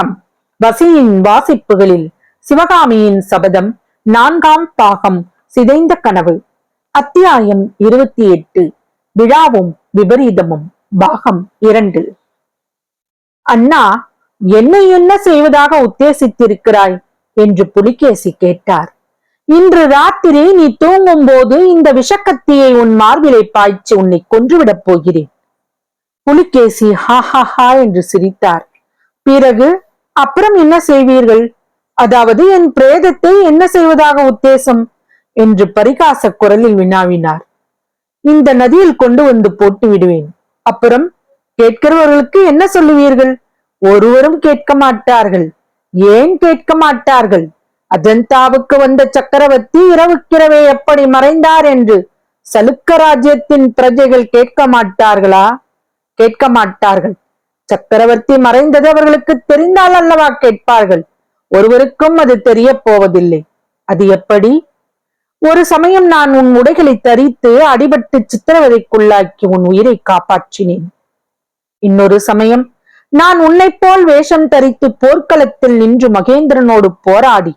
வணக்கம். வசியின் வாசிப்புகளில் சிவகாமியின் சபதம் நான்காம் பாகம் சிதைந்த கனவு. அத்தியாயம் இருபத்தி எட்டு. விழாவும் விபரீதமும். பாகம் இரண்டு. அண்ணா என்னை என்ன செய்வதாக உத்தேசித்திருக்கிறாய்? என்று புலிகேசி கேட்டார். இன்று ராத்திரி நீ தூங்கும் போது இந்த விஷக்கத்தியை உன் மார்பிலை பாய்ச்சி உன்னை கொன்றுவிடப் போகிறேன். புலிகேசி ஹா ஹா ஹா என்று சிரித்தார். பிறகு அப்புறம் என்ன செய்வீர்கள்? அதாவது என் பிரேதத்தை என்ன செய்வதாக உத்தேசம்? என்று பரிகாச குரலில் வினாவினார். இந்த நதியில் கொண்டு வந்து போட்டு விடுவேன். அப்புறம் கேட்கிறவர்களுக்கு என்ன சொல்லுவீர்கள்? ஒருவரும் கேட்க மாட்டார்கள். ஏன் கேட்க மாட்டார்கள்? அஜந்தாவுக்கு வந்த சக்கரவர்த்தி இரவுக்கிரவே எப்படி மறைந்தார் என்று சலுக்க ராஜ்யத்தின் பிரஜைகள் கேட்க மாட்டார்களா? கேட்க மாட்டார்கள். சக்கரவர்த்தி மறைந்தது அவர்களுக்கு தெரிந்தால் அல்லவா கேட்பார்கள். ஒருவருக்கும் அது தெரிய போவதில்லை. அது எப்படி? ஒரு சமயம் நான் உன் உடைகளை தரித்து அடிபட்டு சித்திரவதைக்குள்ளாக்கி உன் உயிரை காப்பாற்றினேன். இன்னொரு சமயம் நான் உன்னை போல் வேஷம் தரித்து போர்க்களத்தில் நின்று மகேந்திரனோடு போராடி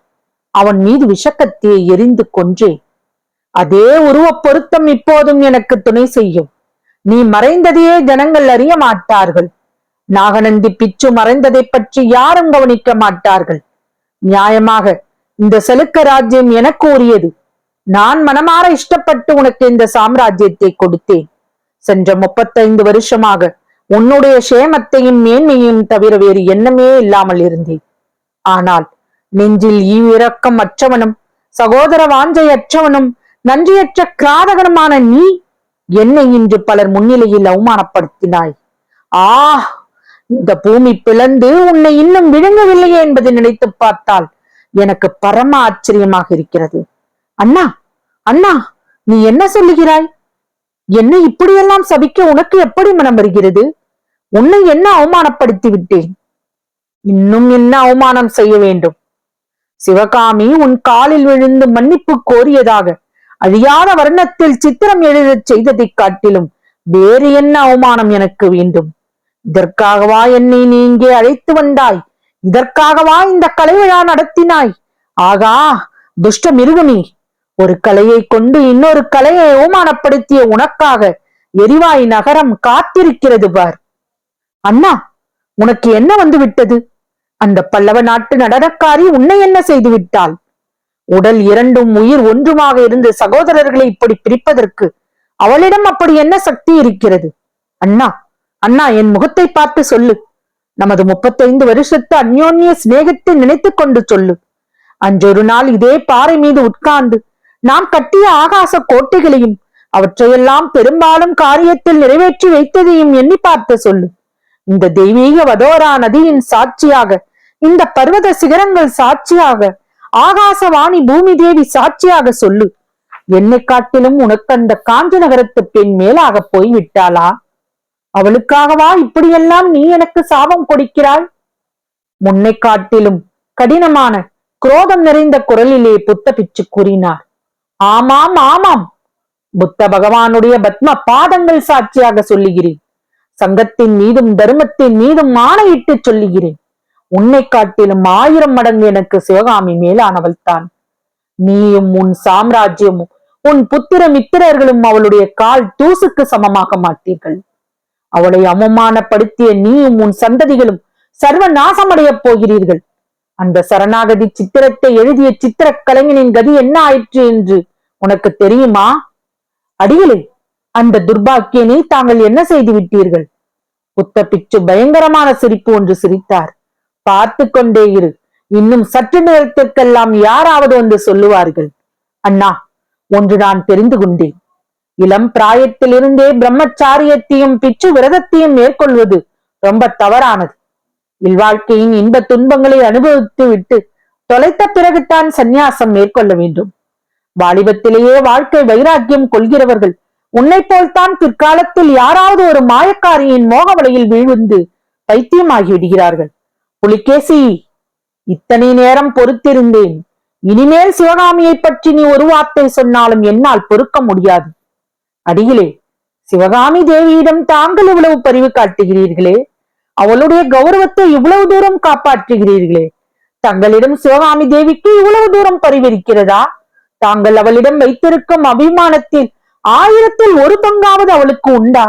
அவன் மீது விஷக்கத்தியை எரிந்து கொன்றேன் அதே உருவப் பொருத்தம் இப்போதும் எனக்கு துணை செய்யும். நீ மறைந்ததையே ஜனங்கள் அறிய மாட்டார்கள். நாகநந்தி பிச்சு மறைந்ததை பற்றி யாரும் கவனிக்க மாட்டார்கள். நியாயமாக இந்த செலுக்க ராஜ்யம் எனக்கு உரியது. நான் மனமாற இஷ்டப்பட்டு உனக்கு இந்த சாம்ராஜ்யத்தை கொடுத்தேன். சென்ற முப்பத்தைந்து வருஷமாக உன்னுடைய சேமத்தையும் மேன்மையும் தவிர வேறு எண்ணமே இல்லாமல் இருந்தேன். ஆனால் நெஞ்சில் ஈவிரக்கம் அற்றவனும் சகோதர வாஞ்சை அற்றவனும் நன்றியற்ற கிராதகனுமான நீ என்னை இன்று பலர் முன்னிலையில் அவமானப்படுத்தினாய். ஆ இந்த பூமி பிளந்து உன்னை இன்னும் விழுங்கவில்லையே என்பதை நினைத்து பார்த்தால் எனக்கு பரம ஆச்சரியமாக இருக்கிறது. அண்ணா அண்ணா நீ என்ன சொல்லுகிறாய்? என்னை இப்படியெல்லாம் சபிக்க உனக்கு எப்படி மனம் வருகிறது? உன்னை என்ன அவமானப்படுத்தி விட்டேன்? இன்னும் என்ன அவமானம் செய்ய வேண்டும்? சிவகாமி உன் காலில் விழுந்து மன்னிப்பு கோரியதாக அழியாத வர்ணத்தில் சித்திரம் எழுதச் செய்ததைக் காட்டிலும் வேறு என்ன அவமானம் எனக்கு வேண்டும்? இதற்காகவா என்னை நீ இங்கே அழைத்து வந்தாய்? இதற்காகவா இந்த கலை விழா நடத்தினாய்? ஆகா துஷ்ட மிருகமி ஒரு கலையை கொண்டு இன்னொரு கலையை அவமானப்படுத்திய உனக்காக எரிவாய் நகரம் காத்திருக்கிறது பார். அண்ணா உனக்கு என்ன வந்து விட்டது அந்த பல்லவ நாட்டு நடனக்காரி உன்னை என்ன செய்து விட்டாள் உடல் இரண்டும் உயிர் ஒன்றுமாக இருந்து சகோதரர்களை இப்படி பிரிப்பதற்கு அவளிடம் அப்படி என்ன சக்தி இருக்கிறது? அண்ணா அண்ணா என் முகத்தை பார்த்து சொல்லு. நமது முப்பத்தைந்து வருஷத்து அந்யோன்ய சிநேகத்தை நினைத்துக் கொண்டு சொல்லு. அன்றொரு நாள் இதே பாறை மீது உட்கார்ந்து நாம் கட்டிய ஆகாச கோட்டைகளையும் அவற்றையெல்லாம் பெரும்பாலும் காரியத்தில் நிறைவேற்றி வைத்ததையும் எண்ணி பார்த்து சொல்லு. இந்த தெய்வீக வதோரா நதியின் சாட்சியாக இந்த பர்வத சிகரங்கள் சாட்சியாக ஆகாசவாணி பூமி தேவி சாட்சியாக சொல்லு. என்னை காட்டிலும் உனக்கு அந்த காஞ்சி நகரத்து பெண் மேலாக போய் விட்டாளா அவளுக்காகவா இப்படியெல்லாம் நீ எனக்கு சாபம் கொடுக்கிறாய்? முன்னை காட்டிலும் கடினமான குரோதம் நிறைந்த குரலிலே புத்த பிச்சு கூறினார். ஆமாம் ஆமாம். புத்த பகவானுடைய பத்ம பாதங்கள் சாட்சியாக சொல்லுகிறேன். சங்கத்தின் மீதும் தர்மத்தின் மீதும் ஆணையிட்டு சொல்லுகிறேன். உன்னை காட்டிலும் ஆயிரம் மடங்கு எனக்கு சிவகாமி மேலானவள் தான். நீயும் உன் சாம்ராஜ்யமும் உன் புத்திர மித்திரர்களும் அவளுடைய கால் தூசுக்கு சமமாக மாட்டீர்கள். அவளை அவமானப்படுத்திய நீயும் உன் சந்ததிகளும் சர்வ நாசமடையப் போகிறீர்கள். அந்த சரணாகதி சித்திரத்தை எழுதிய சித்திர கலைஞனின் கதி என்ன ஆயிற்று என்று உனக்கு தெரியுமா? அடிகளே அந்த துர்பாக்கியனை தாங்கள் என்ன செய்து விட்டீர்கள்? புத்த பிச்சு பயங்கரமான சிரிப்பு ஒன்று சிரித்தார். பார்த்து கொண்டே இரு இன்னும் சற்று நேரத்திற்கெல்லாம் யாராவது வந்து சொல்லுவார்கள். அண்ணா ஒன்று நான் தெரிந்து கொண்டேன். இளம் பிராயத்திலிருந்தே பிரம்மச்சாரியத்தையும் பிச்சு விரதத்தையும் மேற்கொள்வது ரொம்ப தவறானது. இல்வாழ்க்கையின் இன்ப துன்பங்களை அனுபவித்து விட்டு தொலைத்த பிறகுதான் சந்நியாசம் மேற்கொள்ள வேண்டும். வாலிபத்திலேயே வாழ்க்கை வைராக்கியம் கொள்கிறவர்கள் உன்னை போல்தான் பிற்காலத்தில் யாராவது ஒரு மாயக்காரியின் மோக வலையில் வீழ்ந்து பைத்தியமாகி விடுகிறார்கள் புலிகேசி இத்தனை நேரம் பொறுத்திருந்தேன். இனிமேல் சிவகாமியை பற்றி நீ ஒரு வார்த்தை சொன்னாலும் என்னால் பொறுக்க முடியாது. அடியிலே சிவகாமி தேவியிடம் தாங்கள் இவ்வளவு பரிவு காட்டுகிறீர்களே அவளுடைய கௌரவத்தை இவ்வளவு தூரம் காப்பாற்றுகிறீர்களே தங்களிடம் சிவகாமி தேவிக்கு இவ்வளவு தூரம் பரிவிருக்கிறதா? தாங்கள் அவளிடம் வைத்திருக்கும் அபிமானத்தில் ஆயிரத்தில் ஒரு பங்காவது அவளுக்கு உண்டா?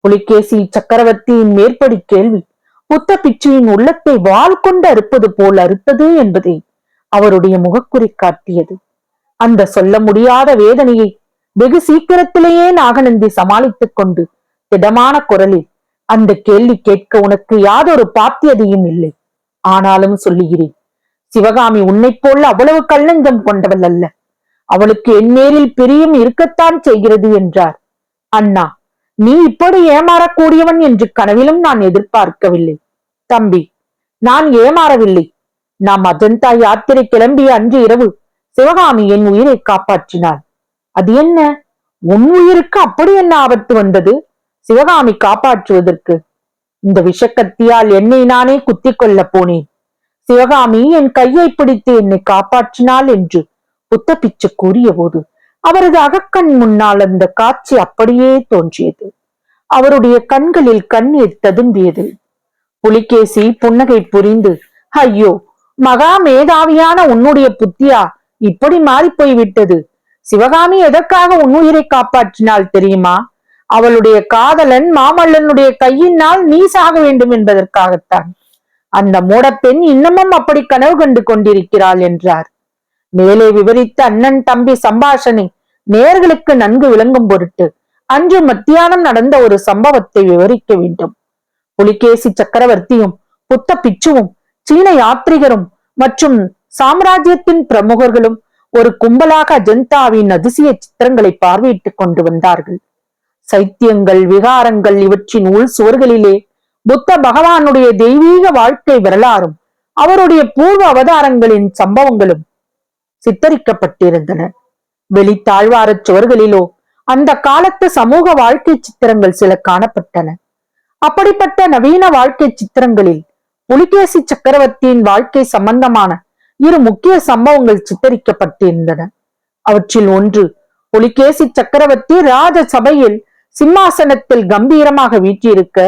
புலிகேசி சக்கரவர்த்தியின் மேற்படி கேள்வி புத்த பிச்சையின் உள்ளத்தை வால் கொண்டு அறுப்பது போல் அறுத்தது என்பதை அவருடைய முகக்குறி காட்டியது. அந்த சொல்ல முடியாத வேதனையை வெகு சீக்கிரத்திலேயே நாகநந்தி சமாளித்துக் கொண்டு திடமான குரலில் அந்த கேள்வி கேட்க உனக்கு யாதொரு பாத்தியதையும் இல்லை. ஆனாலும் சொல்லுகிறேன் சிவகாமி உன்னைப் போல் அவ்வளவு கல்லஞ்சம் கொண்டவள் அல்ல. அவளுக்கு என் பிரியும் இருக்கத்தான் செய்கிறது என்றார். அண்ணா நீ இப்படி ஏமாறக்கூடியவன் என்று கனவிலும் நான் எதிர்பார்க்கவில்லை. தம்பி நான் ஏமாறவில்லை. நாம் அஜந்தா யாத்திரை கிளம்பிய அன்று இரவு சிவகாமி என் உயிரை காப்பாற்றினாள். அது என்ன? உன் உயிருக்கு அப்படி என்ன ஆபத்து வந்தது? சிவகாமி காப்பாற்றுவதற்கு. இந்த விஷக்கத்தியால் என்னை நானே குத்தி கொள்ள போனேன். சிவகாமி என் கையை பிடித்து என்னை காப்பாற்றினாள் என்று புத்த பிச்சு கூறிய போது அவரது அகக்கண் முன்னால் அந்த காட்சி அப்படியே தோன்றியது. அவருடைய கண்களில் கண்ணீர் ததும்பியது. புலிகேசி புன்னகை புரிந்து ஐயோ மகா மேதாவியான உன்னுடைய புத்தியா? இப்படி மாறிப்போய் விட்டது சிவகாமி எதற்காக உன் உயிரை காப்பாற்றினாள் தெரியுமா? அவளுடைய காதலன் மாமல்லனுடைய கையினால் நீ சாக வேண்டும் என்பதற்காகத்தான். அந்த மூடப்பெண் இன்னமும் அப்படி கனவு கண்டு கொண்டிருக்கிறாள் என்றார். மேலே விவரித்த அண்ணன் தம்பி சம்பாஷணை நேர்களுக்கு நன்கு விளங்கும் பொருட்டு அன்று மத்தியானம் நடந்த ஒரு சம்பவத்தை விவரிக்க வேண்டும். புலிகேசி சக்கரவர்த்தியும் புத்த பிச்சுவும் சீன யாத்ரிகரும் மற்றும் சாம்ராஜ்யத்தின் பிரமுகர்களும் ஒரு கும்பலாக அஜந்தாவின் அதிசய சித்திரங்களை பார்வையிட்டுக் கொண்டு வந்தார்கள். சைத்தியங்கள் விகாரங்கள் இவற்றின் உள் சுவர்களிலே புத்த பகவானுடைய தெய்வீக வாழ்க்கை வரலாறும் அவருடைய பூர்வ அவதாரங்களின் சம்பவங்களும் சித்தரிக்கப்பட்டிருந்தன. வெளித்தாழ்வாரச் சுவர்களிலோ அந்த காலத்து சமூக வாழ்க்கை சித்திரங்கள் சில காணப்பட்டன. அப்படிப்பட்ட நவீன வாழ்க்கை சித்திரங்களில் புலிகேசி சக்கரவர்த்தியின் வாழ்க்கை சம்பந்தமான இரு முக்கிய சம்பவங்கள் சித்தரிக்கப்பட்டிருந்தன. அவற்றில் ஒன்று புலிகேசி சக்கரவர்த்தி ராஜ சபையில் சிம்மாசனத்தில் கம்பீரமாக வீற்றிருக்க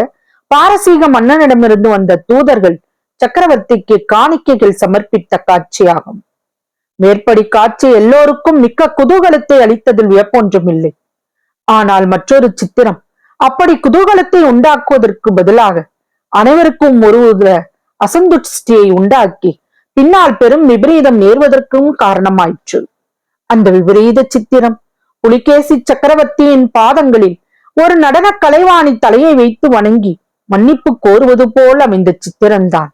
பாரசீக மன்னனிடமிருந்து வந்த தூதர்கள் சக்கரவர்த்திக்கு காணிக்கைகள் சமர்ப்பித்த காட்சியாகும். மேற்படி காட்சி எல்லோருக்கும் மிக்க குதூகலத்தை அளித்ததில் வியப்பொன்றும் இல்லை ஆனால் மற்றொரு சித்திரம் அப்படி குதூகலத்தை உண்டாக்குவதற்கு பதிலாக அனைவருக்கும் ஒரு அசந்துஷ்டியை உண்டாக்கி பின்னால் பெரும் விபரீதம் நேர்வதற்கும் காரணமாயிற்று. அந்த விபரீத சித்திரம் புலிகேசி சக்கரவர்த்தியின் பாதங்களில் ஒரு நடன கலைவாணி தலையை வைத்து வணங்கி மன்னிப்பு கோருவது போல் அமைந்த சித்திரம்தான்.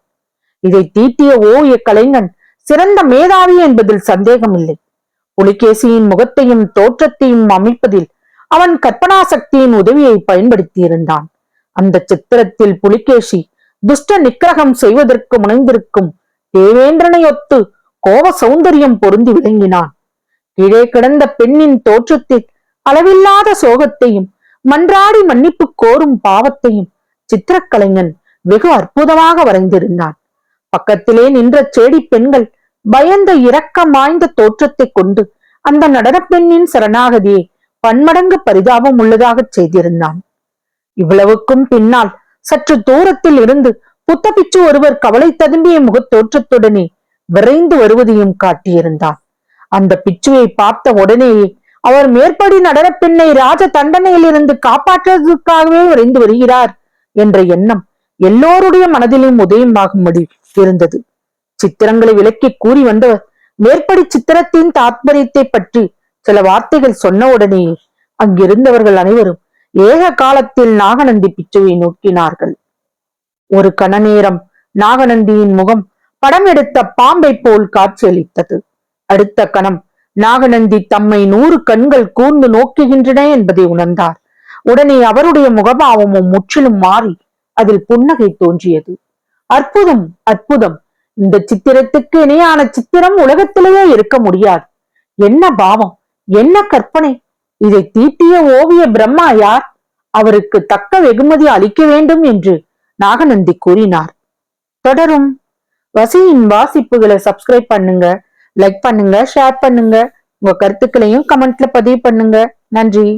இதை தீட்டிய ஓவிய கலைஞன் சிறந்த மேதாவி என்பதில் சந்தேகமில்லை. புலிகேசியின் முகத்தையும் தோற்றத்தையும் அமைப்பதில் அவன் கற்பனா சக்தியின் உதவியை பயன்படுத்தியிருந்தான். அந்த சித்திரத்தில் புலிகேசி துஷ்ட நிக்கிரகம் செய்வதற்கு முனைந்திருக்கும் தேவேந்திரனையொத்து கோப சௌந்தரியம் பொருந்தி விளங்கினான். கீழே கிடந்த பெண்ணின் தோற்றத்தில் அளவில்லாத சோகத்தையும் மன்றாடி மன்னிப்பு கோரும் பாவத்தையும் சித்திரக்கலைஞன் வெகு அற்புதமாக வரைந்திருந்தான். பக்கத்திலே நின்ற செடி பெண்கள் பயந்த இரக்கமாய்ந்த தோற்றத்தை கொண்டு அந்த நடனப்பெண்ணின் சரணாகதியை பன்மடங்கு பரிதாபம் உள்ளதாகச் செய்திருந்தான். இவ்வளவுக்கும் பின்னால் சற்று தூரத்தில் இருந்து புத்தபிச்சு ஒருவர் கவலை ததும்பிய முகத்தோற்றத்துடனே விரைந்து வருவதையும் காட்டியிருந்தார். அந்த பிச்சுவை பார்த்த உடனேயே அவர் மேற்படி நடனப் பெண்ணை ராஜ தண்டனையில் இருந்து காப்பாற்றுவதற்காகவே விரைந்து வருகிறார் என்ற எண்ணம் எல்லோருடைய மனதிலும் உதயமாகும்படி இருந்தது. சித்திரங்களை விளக்கி கூறி வந்தவர் மேற்படி சித்திரத்தின் தாத்பரியத்தை பற்றி சில வார்த்தைகள் சொன்ன உடனே அங்கிருந்தவர்கள் அனைவரும் ஏக காலத்தில் நாகநந்தி பிச்சுவை நோக்கினார்கள். ஒரு கணநேரம் நாகநந்தியின் முகம் படம் எடுத்த பாம்பை போல் காட்சியளித்தது. அடுத்த கணம் நாகநந்தி தம்மை நூறு கண்கள் கூர்ந்து நோக்குகின்றன என்பதை உணர்ந்தார். உடனே அவருடைய முகபாவமும் முற்றிலும் மாறி அதில் புன்னகை தோன்றியது. அற்புதம் அற்புதம்! இந்த சித்திரத்துக்கு இணையான சித்திரம் உலகத்திலேயே இருக்க முடியாது. என்ன பாவம் என்ன கற்பனை! இதை தீட்டிய ஓவிய பிரம்மா யார்? அவருக்கு தக்க வெகுமதி அளிக்க வேண்டும் என்று நாகநந்தி கூறினார். தொடரும். வசியின் வாசிப்புகளை சப்ஸ்கிரைப் பண்ணுங்க லைக் பண்ணுங்க ஷேர் பண்ணுங்க. உங்க கருத்துக்களையும் கமெண்ட்ல பதிவு பண்ணுங்க. நன்றி.